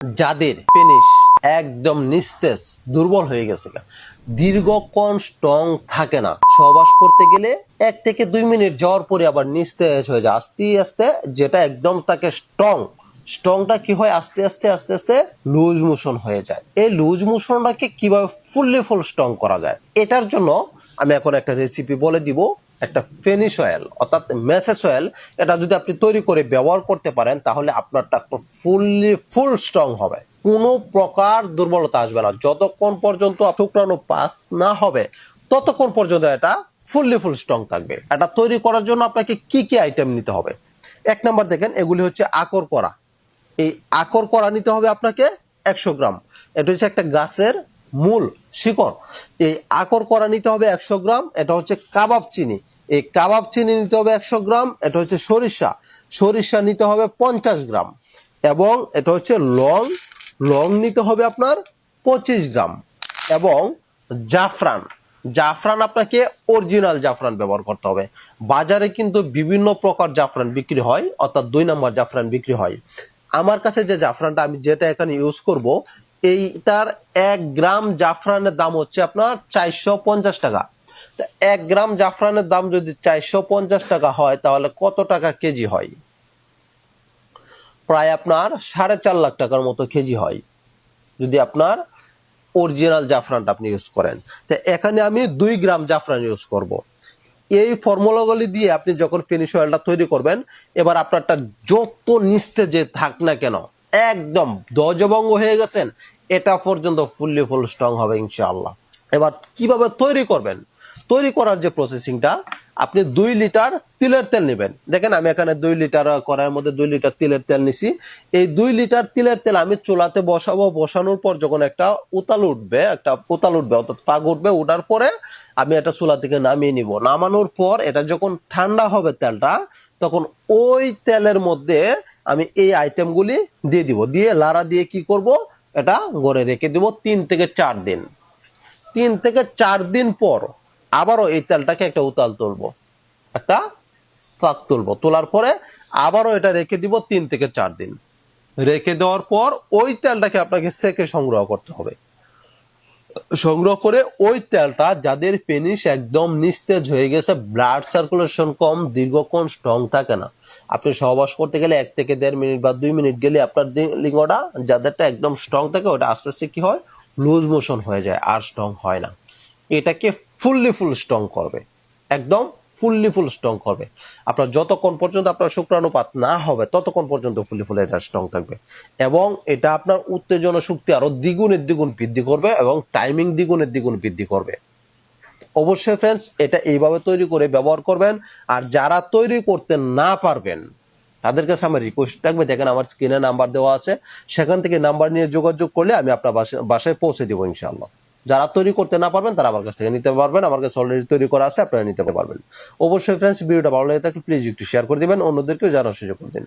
যাদের পেনিস একদম নিস্তেজ, দুর্বল হয়ে গেছে দীর্ঘক্ষণ স্ট্রং থাকে না। সহবাস করতে গেলে এক থেকে দুই মিনিট যাওয়ার পরে আবার নিস্তেজ হয়ে যায়। আস্তে আস্তে যেটা একদম তাকে স্ট্রং স্ট্রংটা কি হয়? আস্তে আস্তে আস্তে আস্তে লুজ মোশন হয়ে যায়। এই লুজ মোশনটাকে কীভাবে ফুললি ফুল স্ট্রং করা যায়? এটার জন্য আমি এখন একটা রেসিপি বলে দিব। একটা ফেনিশ অয়েল অর্থাৎ মেসেস অয়েল এটা যদি আপনি তৈরি করে ব্যবহার করতে পারেন, তাহলে আপনার আপনারটা ফুললি ফুল স্ট্রং হবে। কোনো প্রকার দুর্বলতা আসবে না। যতক্ষণ পর্যন্ত শুক্রাণু পাস না হবে, ততক্ষণ পর্যন্ত এটা ফুললি ফুল স্ট্রং থাকবে। এটা তৈরি করার জন্য আপনাকে কি কি আইটেম নিতে হবে? এক নাম্বার দেখেন, এগুলি হচ্ছে আকর করা। এই আকর করা নিতে হবে আপনাকে একশো গ্রাম। এটা হচ্ছে একটা গাছের মূল শিকড়। এই আকর করা নিতে হবে একশো গ্রাম, এটা হচ্ছে কাবাব চিনি। এই কাবাব চিনি নিতে হবে একশো গ্রাম, এটা হচ্ছে সরিষা। সরিষা নিতে হবে পঞ্চাশ গ্রাম এবং এটা হচ্ছে লং লং নিতে হবে আপনার পঁচিশ গ্রাম এবং জাফরান। জাফরান আপনাকে অরিজিনাল জাফরান ব্যবহার করতে হবে। বাজারে কিন্তু বিভিন্ন প্রকার জাফরান বিক্রি হয়, অর্থাৎ দুই নম্বর জাফরান বিক্রি হয়। আমার কাছে যে জাফরানটা আমি যেটা এখানে ইউজ করব এইটার এক গ্রাম জাফরানের দাম হচ্ছে আপনার চারশো পঞ্চাশ টাকা। তা এক গ্রাম জাফরানের দাম যদি চারশো পঞ্চাশ টাকা হয়, তাহলে কত টাকা কেজি হয়? প্রায় আপনার সাড়ে চার লাখ টাকার মতো কেজি হয়, যদি আপনার অরিজিনাল জাফরানটা আপনি ইউজ করেন। তো এখানে আমি দুই গ্রাম জাফরান ইউজ করব। এই ফর্মুলাগুলি দিয়ে আপনি যখন ফিনিশ অয়েলটা তৈরি করবেন, এবার আপনারটা যত নিস্তে যে থাক না কেন একদম দজবঙ্গ হয়ে গেছেন, এটা পর্যন্ত ফুললি ফুল স্ট্রং হবে ইনশাআল্লাহ। এবার কীভাবে তৈরি করবেন? তৈরি করার যে প্রসেসিংটা আপনি দুই লিটার তিলের তেল নেবেন। দেখেন, আমি এখানে দুই লিটার করার মধ্যে দুই লিটার তিলের তেল নিছি। এই দুই লিটার তিলের তেল আমি চুলাতে বসাবো। বসানোর পর যখন একটা উতাল উঠবে, একটা উতাল উঠবে, অর্থাৎ পাগ উঠবে ওঠার পরে আমি এটা চুলা থেকে নামিয়ে নিব। নামানোর পর এটা যখন ঠান্ডা হবে তেলটা, তখন ওই তেলের মধ্যে আমি এই আইটেমগুলি দিয়ে দিব। দিয়ে লাড়া দিয়ে কি করব? এটা গড়ে রেখে দিব তিন থেকে চার দিন। তিন থেকে চার দিন পর আবারও এই তেলটাকে একটা উতাল তুলবো। একটা ফাঁক তুলবো। তোলার পরে আবারও এটা রেখে দিব তিন থেকে চার দিন। রেখে দেওয়ার পর ওই তেলটাকে আপনাকে সেকে সংগ্রহ করতে হবে। সংগ্রহ করে ওই তেলটা যাদের পেনিস একদম নিস্তেজ হয়ে গেছে ব্লাড সার্কুলেশন কম, দীর্ঘক্ষণ স্ট্রং থাকে না। আপনি সহবাস করতে গেলে এক থেকে দেড় মিনিট বা দুই মিনিট গেলে আপনার লিঙ্গটা যাদেরটা একদম স্ট্রং থাকে, ওটা আস্তে আস্তে কি হয়? লুজ মোশন হয়ে যায়, আর স্ট্রং হয় না। এটাকে ফুললি ফুল স্ট্রং করবে। একদম ফুললি ফুল স্ট্রং করবে। আপনার যতক্ষণ পর্যন্ত আপনার শুক্রাণুপাত না হবে, ততক্ষণ পর্যন্ত ফুললি ফুল এটা স্ট্রং থাকবে। এবং এটা আপনার উত্তেজনা শক্তি আরও দ্বিগুণের দ্বিগুণ বৃদ্ধি করবে এবং টাইমিং দ্বিগুণের দ্বিগুণ বৃদ্ধি করবে। অবশ্যই ফ্রেন্ডস এটা এইভাবে তৈরি করে ব্যবহার করবেন। আর যারা তৈরি করতে না পারবেন, তাদের কাছে আমার রিকোয়েস্ট থাকবে, দেখেন আমার স্ক্রিনে নাম্বার দেওয়া আছে, সেখান থেকে নাম্বার নিয়ে যোগাযোগ করলে আমি আপনার বাসায় বাসায় পৌঁছে দেবো ইনশাআল্লাহ। যারা তৈরি করতে না পারবেন, তারা আমার কাছ থেকে নিতে পারবেন। আমার কাছে অলরেডি তৈরি করা আছে, আপনারা নিতে পারবেন। অবশ্যই ফ্রেন্ডস ভিডিওটা ভালো লাগে থাকলে প্লিজ একটু শেয়ার করে দিবেন, অন্যদেরকেও জানার সুযোগ করে দিন।